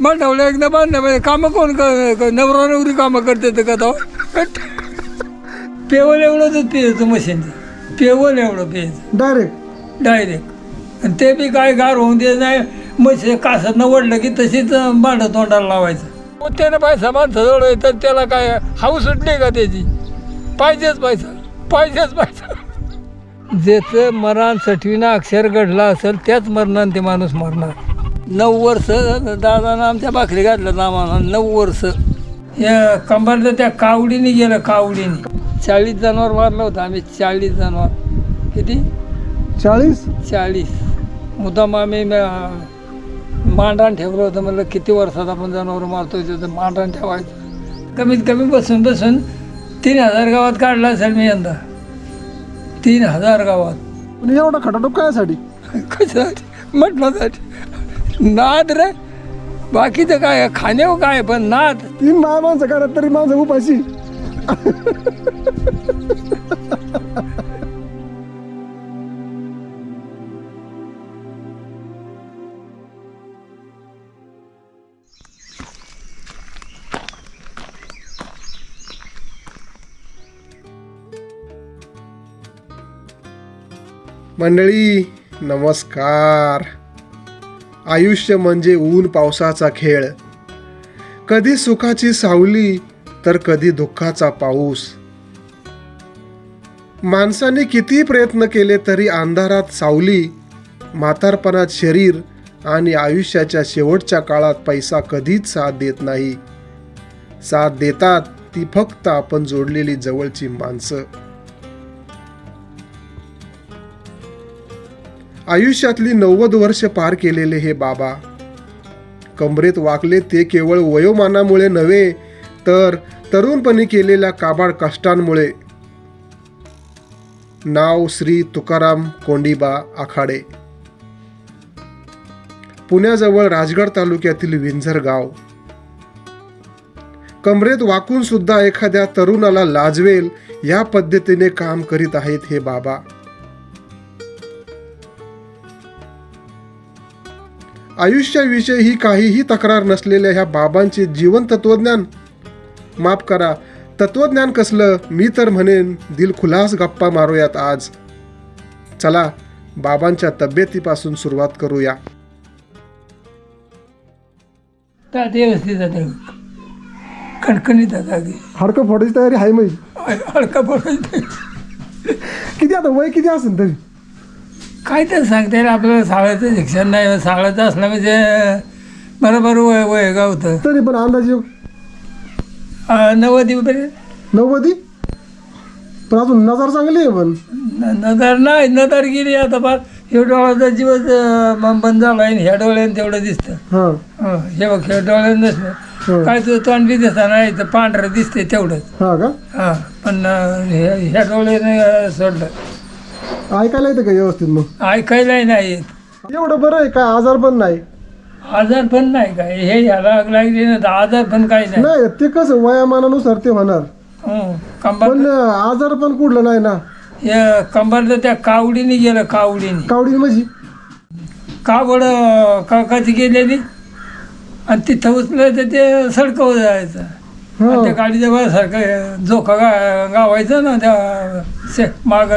मांडवलं एकदा बांधणं कामं कोण क- क- नवरा नवरी कामं करते तर का तो? पेवल एवढं दूध पियायचं मशीनचं पेवल एवढं पियायचं डायरेक्ट डायरेक्ट आणि ते बी काय गार होऊन दे नाही. म्हशी कासत न वडलं की तशीच भांड तोंडाला लावायचं. मग त्यानं पैसा माणसाजवळ तर त्याला काय हाऊस सुटली का त्याची? पाहिजेच पैसा. पाहिजेच पैसा. ज्याचं मरण सटवीनं अक्षर घडला असेल त्याच मरणानं ते माणूस मरणार. नऊ वर्ष दादानं आमच्या भाकरी घातलं नामाला नऊ वर्ष. या कंबारला त्या कावडीने गेलं कावडीने. चाळीस जनावर मारलं होतं आम्ही चाळीस जनावर. किती? चाळीस? चाळीस. मुद्दाम आम्ही म- मांडण ठेवलं होतं म्हणलं किती वर्षात आपण जनावर मारतोय तिथं मांडण ठेवायचं. कमीत कमी बसून बसून तीन हजार गावात काढला असेल मी यंदा. तीन हजार गावात. एवढा खटाटोप कायसाठी कशासाठी? म्हटल्यासाठी नाद रे. बाकीचं काय खाण्यावर हो काय पण नाद. तीन माय माणसं करत तरी माझं उपाशी. मंडळी नमस्कार. आयुष्य म्हणजे ऊन पावसाचा खेळ. कधी सुखाची सावली तर कधी दुःखाचा पाऊस. माणसाने किती प्रयत्न केले तरी अंधारात सावली म्हातारपणात शरीर आणि आयुष्याच्या शेवटच्या काळात पैसा कधीच साथ देत नाही. साथ देतात ती फक्त आपण जोडलेली जवळची माणसं. आयुष्यातली नव्वद वर्ष पार केलेले हे बाबा. कमरेत वाकले ते केवळ वयोमानामुळे नव्हे तर तरुणपणी केलेल्या काबाड कष्टांमुळे. नाव श्री तुकाराम कोंडीबा आखाडे. पुण्याजवळ राजगड तालुक्यातील विंझर गाव. कमरेत वाकून सुद्धा एखाद्या तरुणाला लाजवेल या पद्धतीने काम करीत आहेत हे बाबा. आयुष्याविषयी काहीही तक्रार नसलेल्या ह्या बाबांचे जीवन तत्वज्ञान? माफ करा. तत्वज्ञान कसलं? मी तर म्हणेन दिलखुलास गप्पा मारूयात आज. चला बाबांच्या तब्येतीपासून सुरुवात करूया. कणकणीत अगदी हाडकं फोडायची तयारी आहे माहिती हडका पडायचं किती आता? वय किती असेल तरी? काय तर सांगता येईल आपल्याला साळाचं शिक्षण नाही साळाचं असलं म्हणजे बरोबर वय वय गावतं तरी पण अंदाजे नव्वदी वगैरे. नव्वदी? पण अजून नजर चांगली आहे पण. नजर नाही नजर गेली आता फार हे डोळ्याचा जीवच अं, बंद झाला आहे ह्या डोळ्यानं तेवढं दिसतं. हां. हं, हे बघ ह्या डोळ्यानं नसलं हं. काय तुझं तोंड बी दिसतं नाही तर पांढरं दिसते तेवढंच. हां का? हां पण अं, हे- ह्या डोळ्यानं अं, सोडलं. ऐकायला येतं का व्यवस्थित मग? ऐकायलाही नाही. एवढं बरं आहे काय आजार पण नाही. आजार पण नाही काय हे आग लागली ना तर आजार पण काही नाही. नाही ते कसं वयामानानुसार ते होणार. हं, कंबर पण आजार पण कुठलं नाही ना? हे कंबरचं त्या कावडीने गेलं कावडीने. कावडी म्हणजे? कावड काकाची गेलेली. आणि तिथं उचलं तर ते सडकवर जायचं. आणि हा त्या गाडीच्या सारखं झोका गा गावायचं ना त्या माग.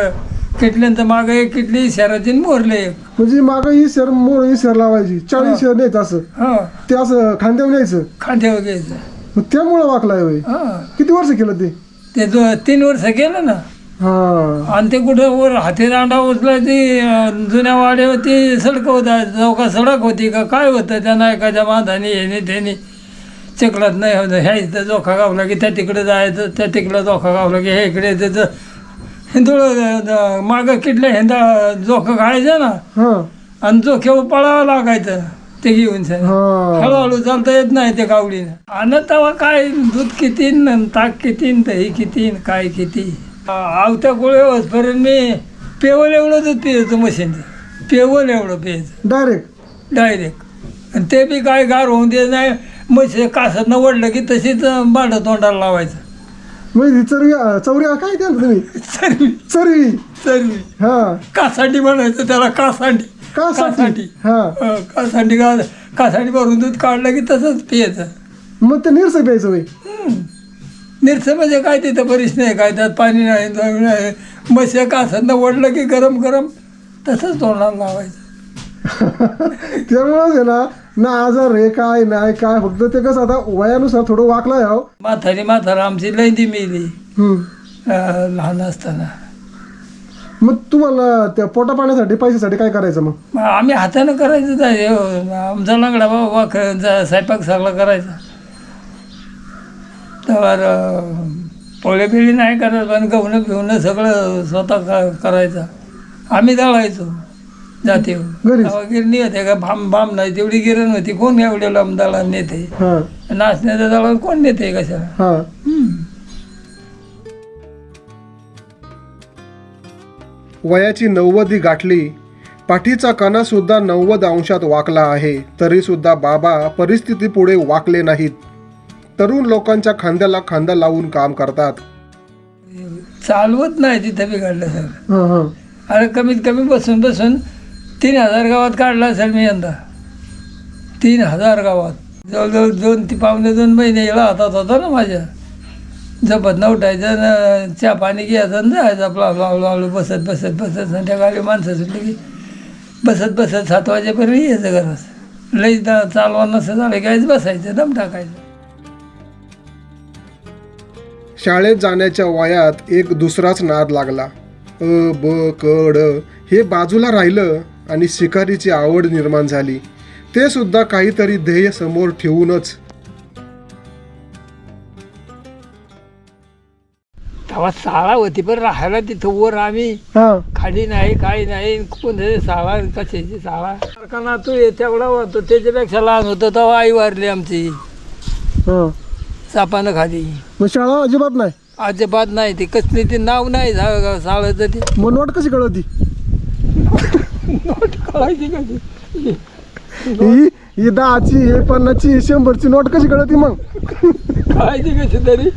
किटल्यांचं माग एक किटली शहराची मोरले एक. म्हणजे मागं ही सर मोर ही सर लावायची. चाळीस सर न्यायचं असं. हां. ते असं खांद्यावर न्यायचं. खांद्यावर घ्यायचं. मग त्यामुळं वाकलाय होय. हां. किती वर्ष केलं ते? ते दो तीन वर्ष गेलं ना. हा. आणि ते कुठं वर हाती दांडा उचला ती अं, जुन्या वाड्यावरती सडक होता चौका सडक होती का काय होतं त्या नायकाच्या बांधाने येणे त्याने चिखलात नाही होतं ह्या इथं जोखा गावला की त्या तिकडे जायचं त्या तिकडं जोखा गावला की हे इकडे त्याचं हिंदुळ मागं किटलं हिंदा जोखं घालायचं ना हा. आणि जोख्यावर पळावं लागायचं ते घेऊन सर हा. हळूहळू चालता येत नाही ते गावडीनं. आणि तेव्हा काय दूध किती ताक किती दही किती काय किती. आवत्या गोळे होतपर्यंत मी पेवल एवढं दूध पियायचं मशीनचं. पेवल एवढं पियायचं. डायरेक्ट डायरेक्ट आणि ते बी काय गार होऊन दे नाही म्हशी कासत न वडलं की तशीच भांड तोंडाला लावायचं. म्हणजे ही चरवी चौरी काय त्या तुम्ही? सर्वी चरवी. सर्वी हा. कासाठी म्हणायचं त्याला कासाठी कासाठी हा. अं, कासाठी का कासाडी भरून दूध काढलं की तसंच पियाचं. मग ते निरस प्यायचं वय निरसं म्हणजे काय तिथं बरीच नाही काय त्यात पाणी नाही दळ नाही. मस्य कासांना ओढलं की गरम गरम तसंच तोंडाला लावायचं. त्यामुळंच आहे ना ना आजार हे काय नाही काय फक्त ते कसं आता वयानुसार थोडं वाकला याव म्हातारी म्हातारा आमची लैंदी मिली. लहान असताना. मग तुम्हाला त्या पोटा पाण्यासाठी पैशासाठी काय करायचं मग? मग आम्ही हातानं करायचं हो. आमचा लंगडा बा वाख जा- स्वयंपाक सगळा करायचा. तर अं, पोळे बिळी नाही करत पण गहून बिवणं सगळं स्वतः क- करायचं. आम्ही दळायचो. जाते. घरीच? गिरणी होते का भाम भाम नाही तेवढी गिरण होती. कोण एवढे लांब दळा नेते? हा. नाचण्याचं दळण कोण नेते कशाला? हा. हम्म. वयाची नव्वदी गाठली पाठीचा कणा सुद्धा नव्वद अंशात वाकला आहे तरी सुद्धा बाबा परिस्थितीपुढे वाकले नाहीत. तरुण लोकांच्या खांद्याला खांदा लावून काम करतात. चालवत नाही तिथं बिघडलं सर हा हा. अरे कमीत कमी बसून बसून तीन हजार गावात काढला असेल मी यंदा. तीन हजार गावात. जवळजवळ दोन ती पावणे दोन महिने याला हातात होता ना माझ्या. जपत न उठायचं चहा पाणी घ्यायचं आणि जायचं. आपलं लावलं लावलं बसत बसत बसत संध्याकाळी माणसं सुटली की बसत बसत सात वाजेपर्यंत यायचं घरात. लई चालवा नसं झालं घ्यायचं बसायचं दम टाकायचं. शाळेत जाण्याच्या वयात एक दुसराच नाद लागला. अ ब क ड हे बाजूला राहिलं आणि शिकारीची आवड निर्माण झाली. ते सुद्धा काहीतरी ध्येय समोर ठेवूनच. तेव्हा शाळा होती पण राहायला तिथं वर आम्ही. हा. खाली नाही काही नाही. कोणत्या शाळा? कशाची शाळा? कारखाना तू तेवढा होतो. त्याच्यापेक्षा लहान होतो तेव्हा आई वारली आमची. हा. सापानं खाली. मग शाळा अजिबात नाही? अजिबात नाही. ती कसली ती नाव नाही शाळेचं ती. मग नोट कशी कळती नोट कळायची कशी ही ही दहाची हे पन्नासची शंभरची नोट कशी कळती मग? कळायची कशी तरी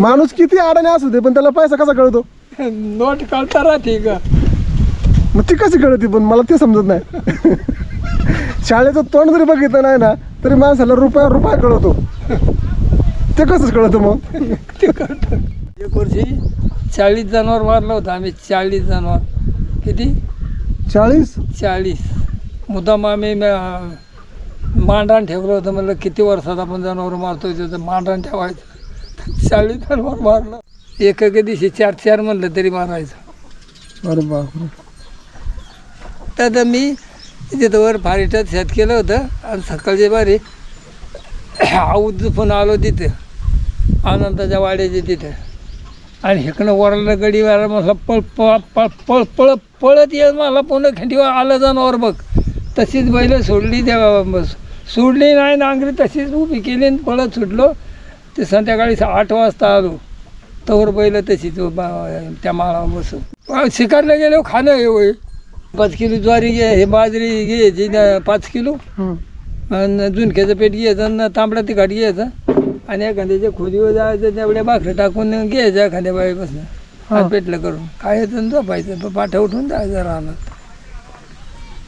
माणूस किती अडाणे असू दे पण त्याला पैसा कसा कळतो? नोट कळता राहते का? मग ती कशी कळती पण मला ते समजत नाही. शाळेचं तोंड जरी बघितलं नाही ना तरी माणसाला रुपया रुपया कळतो. ते कसंच कळतं मग? ते कळतं. एक वर्षी चाळीस जनावर मारलं होतं आम्ही चाळीस जनावर. किती? चाळीस? चाळीस. मुद्दाम आम्ही म- मांडण ठेवलं होतं म्हणलं किती वर्षात आपण जनावर मारतोय त्याचं मांडण ठेवायचं. चाळीस जनावर मारलं. एक एक दिवशी चार चार म्हणलं तरी मारायचं. अरे बापरे. तर मी तिथं वर फारीटात शेत केलं होतं आणि सकाळच्या बारी आऊत पण आलो तिथं आनंदाच्या वाड्याचे तिथं. आणि हिकडं वरला गडी वारा म्हटलं पळ पळ पळ पळ पळ पळत येत मला पुन्हा खिंडीवर आलं जनावर बघ. तशीच बैल सोडली त्या बस. सोडली नाही नांगरी तशीच उभी केली आणि पळत सुटलो. ते संध्याकाळी आठ वाजता आलो. तवर बैल तशीच बा- त्या माळावर बसून. शिकारला गेलो खाणं हे पाच किलो ज्वारी घे हे बाजरी घ्यायची पाच किलो. आणि झुणक्याचं पेट घ्यायचं आणि तांबडा तिखट घ्यायचं. आणि एखाद्याच्या खोलीवर जायचं तेवढ्या भाकऱ्या टाकून घ्यायचं एखाद्या बाईपासून. हा. हात पेटलं करून. खायचं आणि झोपायचं पाठा उठून जायचं राहणार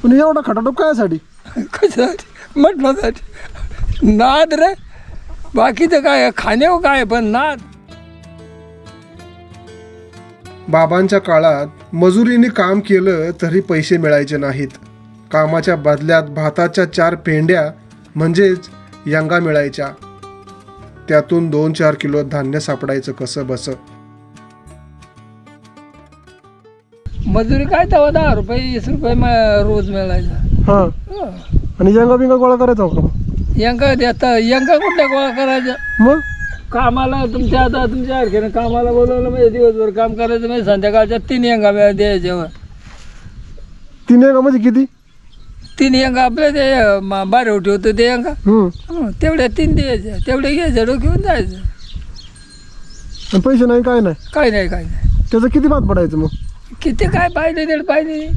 पण एवढा खटाटोप कायसाठी? कशासाठी? म्हटलं साठी नाद रे. बाकीचं काय खाण्यावर काय पण नाद. बाबांच्या काळात मजुरीने काम केलं तरी पैसे मिळायचे नाहीत. कामाच्या बदल्यात भाताच्या चार पेंड्या म्हणजेच यंगा मिळायच्या. त्यातून दोन चार किलो धान्य सापडायचं कसं बस? मजुरी काय तेव्हा दहा रुपये वीस रुपये म- रोज मिळायचा. हा. आणि यंगा बिंगा गोळा करायचा हो का यंगा देता यंगा कुठल्या गोळा करायच्या? मग? कामाला तुमच्या आता तुमच्या सारख्यानं कामाला बोलवलं म्हणजे दिवसभर काम करायचं म्हणजे संध्याकाळच्या तीन यंगा वेळा द्यायच्यावर तीन यंगा म्हणजे किती? तीन यंगा आपल्या ते म- बारेव ठेवतो ते यंगा हं. तेवढ्या तीन द्यायच्या तेवढे घ्यायचं डोक्यावर जायचं. आणि पैसे नाही काय नाही? काय नाही काय नाही. त्याचं किती भात पडायचं मग? किती काय पाहिजे तेवढं पाहिजे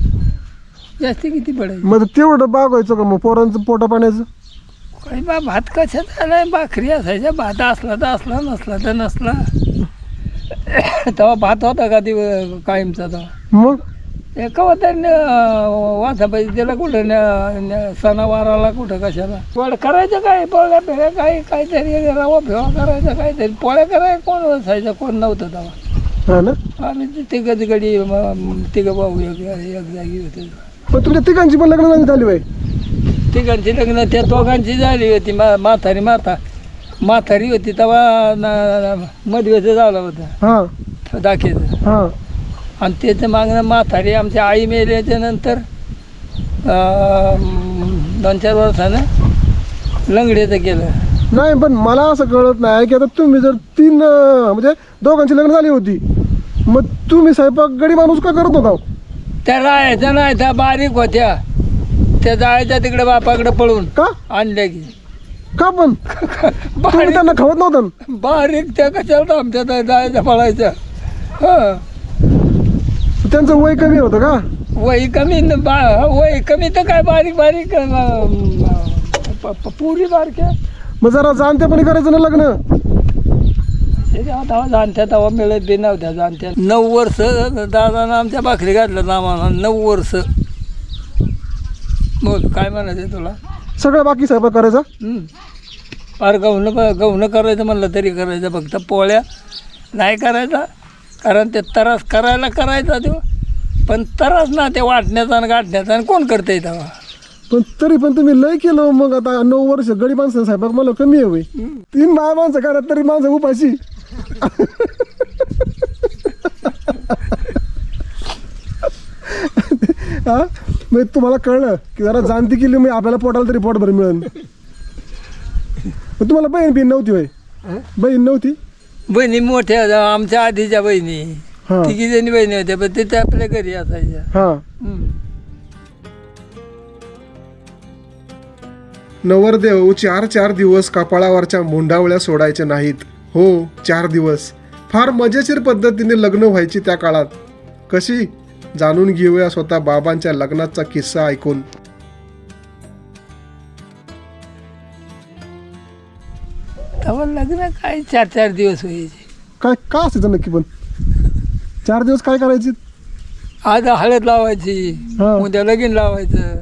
जास्ती किती पडायचं? मग तेवढं बागायचं का मग पोरांचं पोटा पाण्याचं? काही बा भात कशात आलाय भाकरी असायच्या भात असला तर असला नसला तर नसला. तेव्हा भात होता का दिव कायमचा तेव्हा? मग? कवा तरी वाचा पाहिजे त्याला कुठं सणावाराला कुठं कशाला? पोळ्या करायचं काय? पोळ्या फेऱ्या काय? काहीतरी रवा फेवा करायचं काहीतरी. पोळ्या करायचं कोण बसायचं कोण नव्हतं तेव्हा. आम्ही तिघच गडी तिघं भाऊ एक एक जागी होते. पण तुमच्या तिघांची पण लग्न झाली बाई. तिघांची लग्न त्या दोघांची झाली होती. मा म्हातारी माता म्हातारी होती तेव्हा मधवेचं झालं होतं. दाखीचं. हा. आणि त्याचं मागणं म्हातारी आमच्या आई मेल्याच्या नंतर दोन चार वर्षानं लंगड्याचं केलं. नाही पण मला असं कळत नाही की आता तुम्ही जर तीन म्हणजे दोघांची लग्न झाली होती मग तुम्ही स्वयंपाक गडी माणूस का करत होता? त्या राहायच्या नाही त्या बारीक होत्या. त्या जायच्या तिकडे बापाकडे पळून का? आणल्या की. का पण? त्यांना खावत नव्हतं? बारीक त्या कशाला आमच्या जायच्या पळायच्या. हं. त्यांचं वय कमी होतं का? वय कमी न बा वय कमी तर काय बारीक बारीक पुरी बारक्या. मग जरा जाणत्यापणे करायचं ना लग्न. तेव्हा जाणत्या तेव्हा मिळत बी नव्हत्या जाणत्या. नऊ वर्ष दादानं आमच्या भाकरी घातलं आम्हाला नऊ वर्ष. मग काय म्हणायचं तुला? सगळं बाकी स्वयंपाक करायचा? हं. फार गहून गहून करायचं म्हणलं तरी करायचं. फक्त पोळ्या नाही करायचा. कारण ते तरास करायला करायचा तो पण तरास ना ते वाटण्याचा आणि गाठण्याचा आणि कोण करते तेव्हा? पण तरी पण तुम्ही लय केलं मग आता नऊ वर्ष गडी माणसं स्वयंपाक मला कमी आहे. तीन बाया माणसं करा तरी माणसं उपाशी. हा? मग तुम्हाला कळलं की जरा जाणती केली मग आपल्याला पोटाला तरी पोट भर मिळेल. मग तुम्हाला बहीण बिहीण नव्हती होय? बहीण नव्हती? बहिणी मोठ्या होत्या, आमच्या आधीच्या बहिणी. हा. तिघी जणी बहिणी होत्या पण ते त्या आपल्या घरी असायच्या. हा. नवरदेव चार चार दिवस कपाळावरच्या मुंडावळ्या सोडायच्या नाहीत. हो चार दिवस. फार मजेशीर पद्धतीने लग्न व्हायची त्या काळात. कशी? जाणून घेऊया स्वतः बाबांच्या लग्नाचा किस्सा ऐकून. तेव्हा लग्न काय चार चार दिवस व्हायचे. काय का असायचं नक्की पण? चार दिवस काय करायचे? आज हळद लावायची हा. उद्या लगीन लावायचं.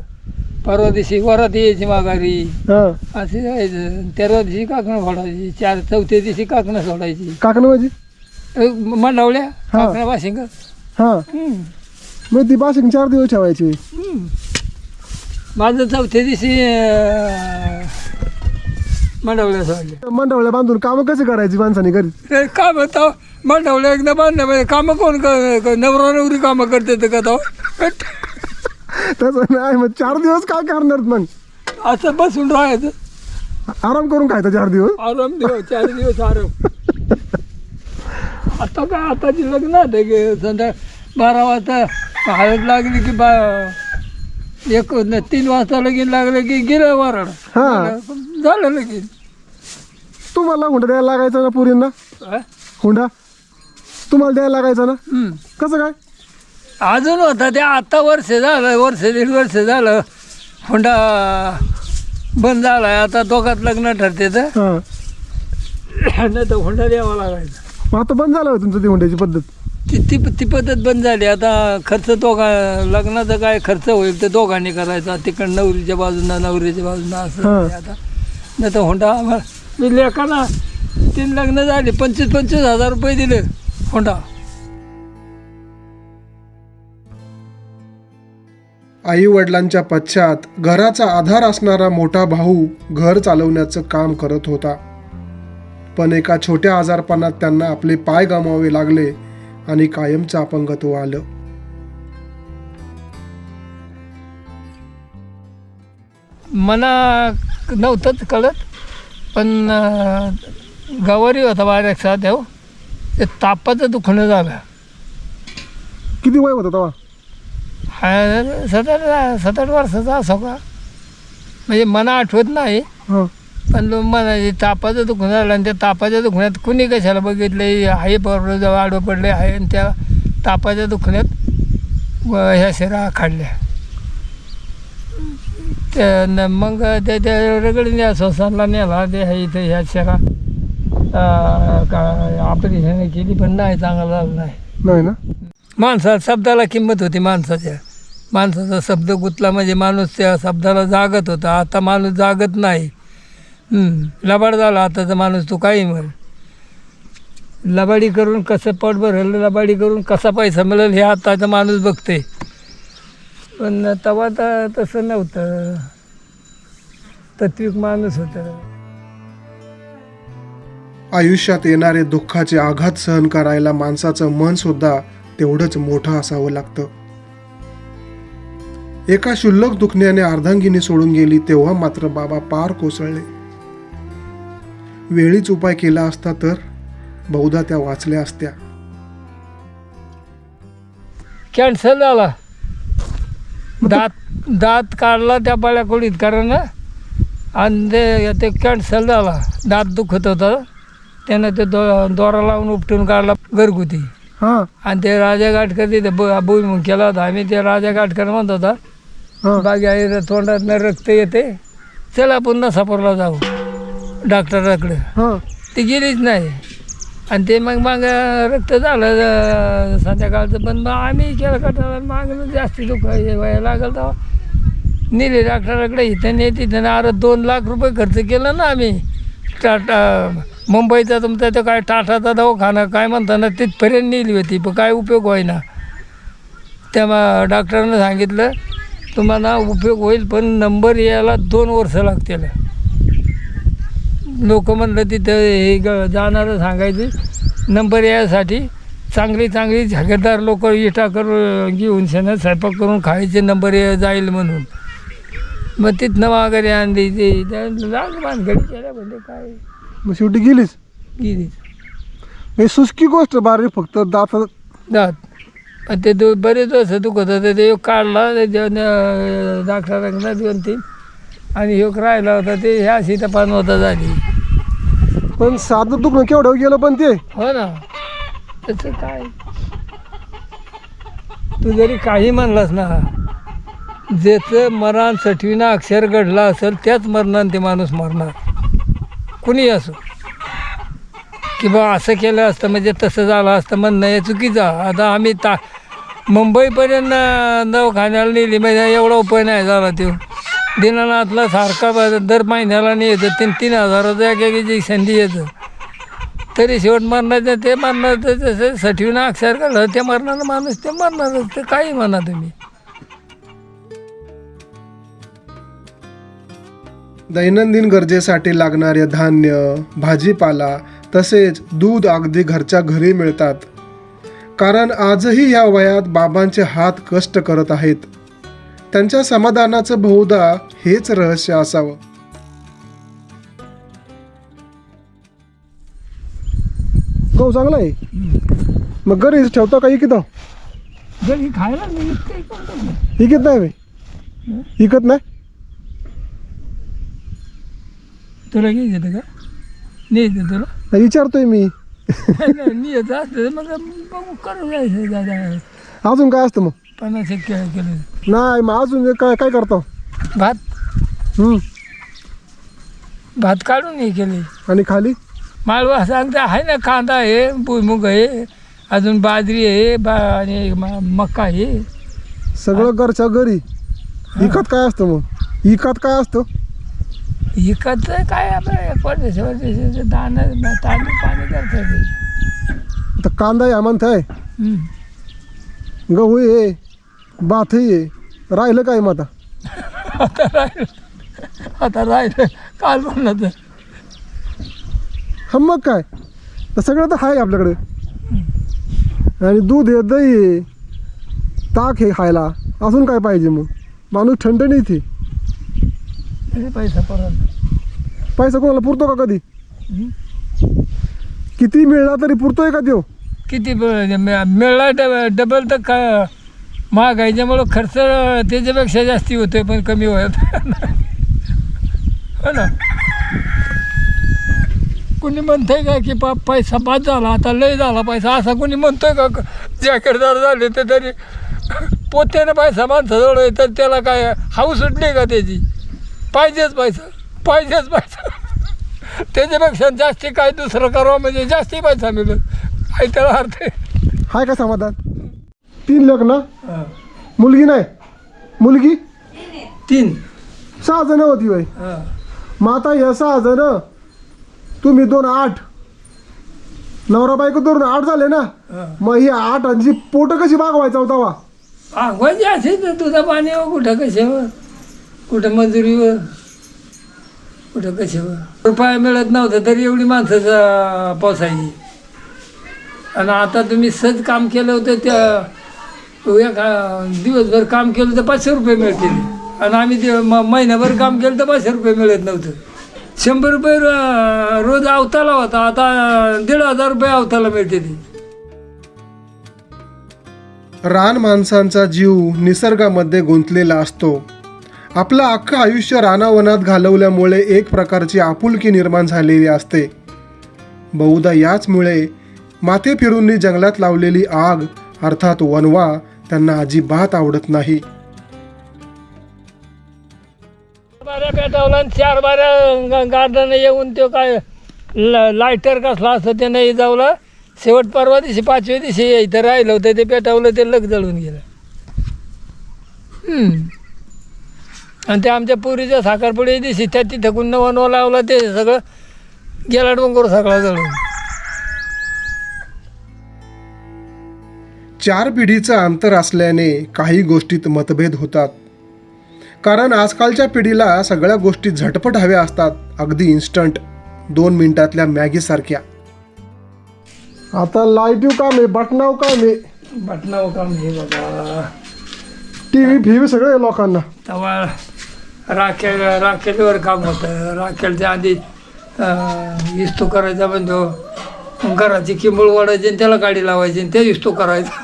परवा दिवशी वरात यायची माघारी. हा. असे जायचं तेरा दिवशी काकणं फोडायची चार चौथ्या दिवशी काकणं सोडायची. काकणं माझी अ, मंडावल्या हा. काकणं वाशिंग. हा. मग ती बाशिंग चार दिवस ठेवायची. माझं चौथ्या दिवशी अ, मंडावल्या सोडल्या मंडवळ्या बांधून कामं कशी करायची माणसाने घरी? ते काम होतं मंडावल्या एकदा बांधल्या कामं कोण क- क- नवरा नवरी कामं करते का तो? तसं नाही मग चार दिवस काय करणार मग? असं बसून राहायचं. आराम करून खायचा चार दिवस? आराम दिवस चार दिवस आराम. आता काय आताची लग्न आहे की संध्या बारा वाजता हळद लागली की बा एक न- तीन वाजता लगीन लागलं की गेलं वारड. हा. झालं लगीन तुम्हाला हुंडा द्यायला लागायचा ना पुरींना? हुंडा? तुम्हाला द्यायला लागायचा ना? हम्म. कसं काय? अजून होता ते आता वर्ष झालं वर्ष दीड वर्ष झालं. हुंडा बंद झाला आता दोघात लग्न ठरते तर. हा. नाही तर हुंडा द्यावा लागायचा. मग आता बंद झालं होय तुमचं ती हुंड्याची पद्धत? ती ती ती पद्धत बंद झाली. आता खर्च दोघा लग्नाचा काय खर्च होईल ते दोघांनी करायचा. तिकडं नवरीच्या बाजूनं नवरीच्या बाजूनं असं हां. आता. नाही तर होंडा आम्हाला मी लेखाना तीन लग्न झाले पंचवीस पंचवीस हजार रुपये दिले होंडा आई वडिलांच्या पश्चात घराचा आधार असणारा मोठा भाऊ घर चालवण्याचं काम करत होता. पण एका छोट्या आजारपणात त्यांना आपले पाय गमावे लागले आणि कायमचं अपंगत्व आलं. मला नव्हतंच कळत पण गवारी होता बारीक साध्या ते तापाचं दुखणं झालं. किती वय होतं तेव्हा? हा सात आठ सात आठ वर्षाचा असो का म्हणजे मला आठवत नाही हां. पण मला तापाचं दुखणं झालं आणि त्या तापाच्या दुखण्यात कुणी कशाला बघितलं बरोबर जवळ आडवं पडले आहे आणि त्या तापाच्या दुखण्यात ह्या शिरा खाल्ल्या. न- मग त्या त्या रगडीने सोसांना नेला ते ह्या इथं ह्या शिरा का ऑपरेशन केली पण नाही चांगलं झालं नाही. नाही ना? माणसा शब्दाला किंमत होती माणसाच्या. माणसाचा शब्द गुतला म्हणजे माणूस त्या शब्दाला जागत होता. आता माणूस जागत नाही. हम्म, लबाड झाला आताचा माणूस तो काही म्हण. लबाडी करून कसं पोट भरलं लबाडी करून कसा पैसा मिळेल हे आताचा माणूस बघते पण तेव्हा तर तसं नव्हतं. तत्विक माणूस होतं. आयुष्यात येणारे दुःखाचे आघात सहन करायला माणसाचं मन सुद्धा तेवढंच मोठं असावं लागतं. एका शुल्लक दुखण्याने अर्धांगिनी सोडून गेली तेव्हा मात्र बाबा पार कोसळले. वेळीच उपाय केला असता तर बहुधा त्या वाचल्या असत्या. कॅन्सर झाला. दात दात काढला त्या बळ्याकोडीत कारण आणि ते ते कॅन्सर झाला. दात दुखत होता. त्यानं ते दो दोरा लावून उपटून काढला घरगुती. हा. आणि ते राजा गाठकर तिथे भुईमुख केला होता. आम्ही ते राजा गाठकर म्हणत होता बागी आहे तोंडातनं रक्त येते. चला पुन्हा सापरला जाऊ. डॉक्टराकडे हा. ती गेलीच नाही. आणि ते मग मग रक्त झालं संध्याकाळचं पण मग आम्ही केलं कटाला मागलं जास्ती दुःख व्हायला लागलं तर नेले डॉक्टराकडे इथं नाही तिथं अरे दोन लाख रुपये खर्च केला ना आम्ही. टाटा मुंबईचा तुमचा तो काय टाटाचा दवाखाना काय म्हणता ना तिथपर्यंत नेली होती पण काय उपयोग होईना. तेव्हा डॉक्टरनं सांगितलं तुम्हाला उपयोग होईल पण नंबर यायला दोन वर्ष लागतील. लोक म्हणलं तिथं हे ग जाणारं सांगायचे. नंबर यासाठी चांगली चांगली जागीरदार लोक इटा करून घेऊन शेणात स्वयंपाक करून खायचे नंबर ये जाईल म्हणून. मग तिथनं माघारी आणली ते. लाग भानगडी केल्या म्हणजे काय? मग शेवटी गेलीच? गेली हे सुस्की गोष्ट बारी फक्त दात. पण ते दो बरेच असं दुखत होतं. ते काढला डॉक्टरांना दोन तीन आणि एक राहिला होता ते ह्या सीतापान होता झाली. पण साधं दुखणं केवढं गेलं पण ते? हो ना. त्याचं काय? तू जरी काही म्हणलास ना ज्याचं मरण सटवीनं अक्षर घडलं असेल त्याच मरणानं ते माणूस मरणार. कुणी असो. की बा असं केलं असतं म्हणजे तसं झालं असतं म्हणणं हे चुकीचं. आता आम्ही ता मुंबईपर्यंत दवाखान्याला नेली म्हणजे एवढा उपाय नाही झाला तो. दिनानाथला सारखा ब- दर महिन्याला नाही येतं तीन तीन हजाराचं एक एक संधी येतं. तरी शेवट मरणाचं ते मरणाचं जसं सठवीनं अक्षर काढलं ते मरणारं माणूस ते मरणारच ते काही म्हणा तुम्ही. दैनंदिन गरजेसाठी लागणारे धान्य भाजीपाला तसेच दूध अगदी घरच्या घरी मिळतात. कारण आजही या वयात बाबांचे हात कष्ट करत आहेत. त्यांच्या समाधानाचं बहुधा हेच रहस्य असावं. गहू चांगला आहे? मग घरीच ठेवता का इकित? घरी खायला नाही. इकत नाही बे. इकत नाही? तुला घे येतं का? नाही येतं तुला? नाही, विचारतोय मी. नाही, मी येतं असतं मग बघू करून जायचं दादा. अजून काय असतं मग? पन्नास एक केलं केलं. नाही मग अजून एक काय काय करतो? भात? हम्म. भात काढून हे केले. आणि खाली? मालवा सांगता आहे ना कांदा आहे भुईमुग आहे अजून बाजरी आहे बा आणि म- मका आहे सगळं घरच्या घरी. इकत काय असतं मग? इकत काय असतं? इकडचं काय आपलं परदेश तांदूळ पाणी करतात आता कांदा आहे म्हणत आहे हम्म. गहू आहे भातही आहे राहिलं काय मग आता? आता राहिलं. आता राहिलं. काल म्हणलं तर. हा मग काय? तर सगळं तर आहे आपल्याकडे. आणि दूध आहे दही आहे ताक आहे खायला अजून काय पाहिजे मग? माणूस ठणठणीत आहे. किती पैसा परत पैसा कोणाला पुरतो का कधी. किती मिळला तरी पुरतोय का देव किती ब- मिळला डब डबल तर का महागाईच्यामुळं खर्च त्याच्यापेक्षा जास्ती होतोय पण कमी होत. हो ना? कोणी म्हणतंय का की पा पैसा बाद झाला आता लय झाला पैसा असा कोणी म्हणतोय का? जॅकेटदार झाले ते तरी पोत्यानं पैसा माणसाजवळ आहे तर त्याला काय हाऊस सुटली का त्याची? पाहिजेच पैसा पाहिजेच पैसा. त्याच्यापेक्षा जास्ती काय दुसरं करावं म्हणजे जास्ती पैसा मिळेल. काही त्याला अर्थ आहे हाय का समाधान? तीन लेख ना? हा. मुलगी नाही? मुलगी? तीन. सहा जण होती बाई. हा. मग आता या सहा जण तुम्ही दोन आठ. नवरा बायको धरून आठ झाले ना? हा. मग ही आठांची पोट कशी भागवायचा होता वा भागवायची असेल तर तुझा पाणी हो कुठं कशावर? कुठं मंजुरीवर? कुठं कशावर? रुपया मिळत नव्हतं तरी एवढी माणसाचा पोसायची. आणि आता तुम्ही सहज काम केलं होतं त्या एका दिवसभर काम केलं तर पाचशे रुपये मिळतील. आणि आम्ही ते म महिनाभर काम केलं तर पाचशे रुपये मिळत नव्हतं. शंभर रुपये रोज अवताला होता. आता दीड हजार रुपये अवताला मिळते रान माणसांचा जीव निसर्गामध्ये गुंतलेला असतो. आपलं अख्खं आयुष्य रानावनात घालवल्यामुळे एक प्रकारची आपुलकी निर्माण झालेली असते. बहुधा याचमुळे माथे फिरूंनी जंगलात लावलेली आग अर्थात वनवा त्यांना अजिबात आवडत नाही. बाऱ्या पेटवला आणि चार बाऱ्या गार्डन येऊन तो काय ल- लायटर कसला असतं ते नाही जावलं. शेवट परवा दिवशी पाचव्या दिवशी इथं राहिलं होतं ते पेटवलं ते लग जळून गेलं. हम्म. आणि ते आमच्या पुरीच्या साखरपुडी दिवशी त्या तिथं नवा वनवा लावला ते सगळं गेला डोंगर सगळा जळून. चार पिढीचं अंतर असल्याने काही गोष्टीत मतभेद होतात. कारण आजकालच्या पिढीला सगळ्या गोष्टी झटपट हव्या असतात अगदी इन्स्टंट दोन मिनिटातल्या मॅगीसारख्या आता लाईटिव काम आहे बटनाव काम आहे बटनाव काम हे बाबा टी व्ही फिव्ही सगळे लोकांना. तेव्हा राखेल राखेलवर काम होतं. राखेलच्या आधी इस्तू करायचा म्हणतो. घराची किंबळ वाढायची आणि त्याला गाडी लावायची आणि ते इस्तू करायचा.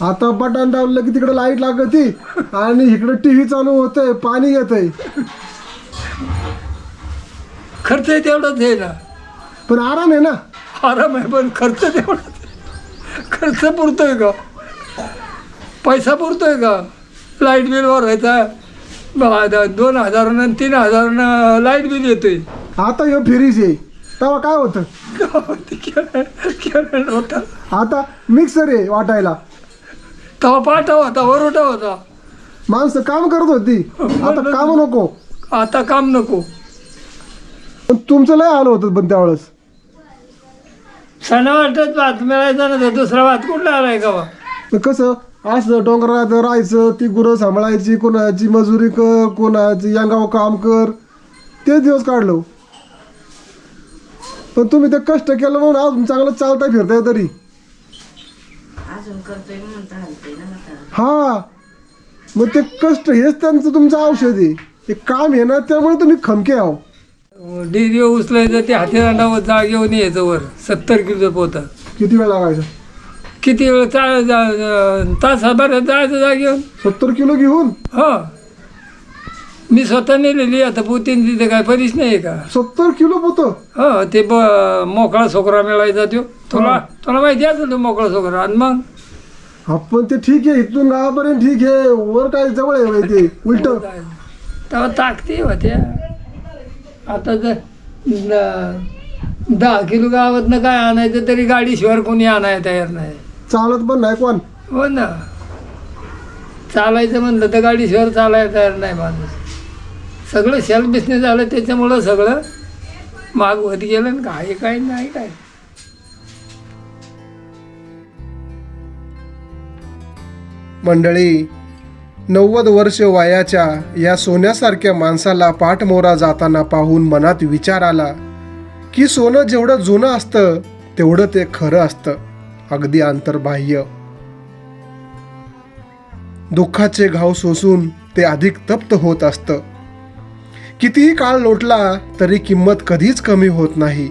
आता बटन दाबलं की तिकडे लाइट लागती आणि इकडे टीव्ही चालू होतंय पाणी येतंय. खर्च तेवढाच आहे ना. पण आराम आहे ना? आराम आहे पण खर्च तेवढाच खर्च पुरतोय का? पैसा पुरतोय का? लाइट बिल भरायचा दोन हजारानं तीन हजारानं लाइट बिल येतोय. आता ह्यो फ्रीज आहे. तेव्हा काय होतं? होता आता मिक्सर आहे वाटायला. तेव्हा पाठा होता वरोटा होता. माणसं काम करत होती. आता काम नको. आता काम नको. पण तुमचं लय आलं होतं पण त्यावेळेस. सणा वाटत भात मिळायचा ना तर दुसरा भात कुठला आलाय का बा? पण कसं असं डोंगरात राहायचं ती गुरं सांभाळायची कोणाची मजुरी कर कोणाची यांगाव काम कर तेच दिवस काढलो. पण तुम्ही ते कष्ट केलं म्हणून अजून चांगलं चालता फिरताय तरी अजून करतोय ना हा मग ते कष्ट हेच त्यांचं तुमचं औषध आहे. ते काम आहे ना त्यामुळे तुम्ही खमके आहो. डिरी उचलायचं ते हातीदांडावर जाग घेऊन यायचं वर. सत्तर किलो पोतं. किती वेळ लागायचा? किती वेळ चा जा- तासाभरात जायचं जाग घेऊन. सत्तर किलो घेऊन? हो. मी स्वतः नेलेली आता पोतीन तिथे काय परीच नाही का? सत्तर किलो पोतं. हो ते ब मोकळा सोकरा मिळायचा तो तुला तुला माहिती असेल तो मोकळा सोकरा आणि मग? आपण ते ठीक आहे. इथून गावापर्यंत ठीक आहे. वर काय जवळ आहे बाई ते. उलट. तेव्हा ताकती होत्या. आता जर दहा किलो गावातनं काय आणायचं तरी गाडीशिवाय कोणी आणायला तयार नाही. चालत पण नाही कोण? हो ना. चालायचं म्हणलं तर गाडीशिवाय चालायला तयार नाही माणूस. सगळं सेल्फ बिझनेस झालं त्याच्यामुळं सगळं माग होत गेलं आणि काय काय नाही काय मंडळी नव्वद वर्ष वयाच्या या सोन्यासारख्या माणसाला पाठमोरा जाताना पाहून मनात विचार आला की सोनं जेवढं जुनं असतं तेवढं ते खरं असतं. अगदी अंतर्बाह्य दुःखाचे घाव सोसून ते अधिक तप्त होत असतं. कितीही काळ लोटला तरी किंमत कधीच कमी होत नाही.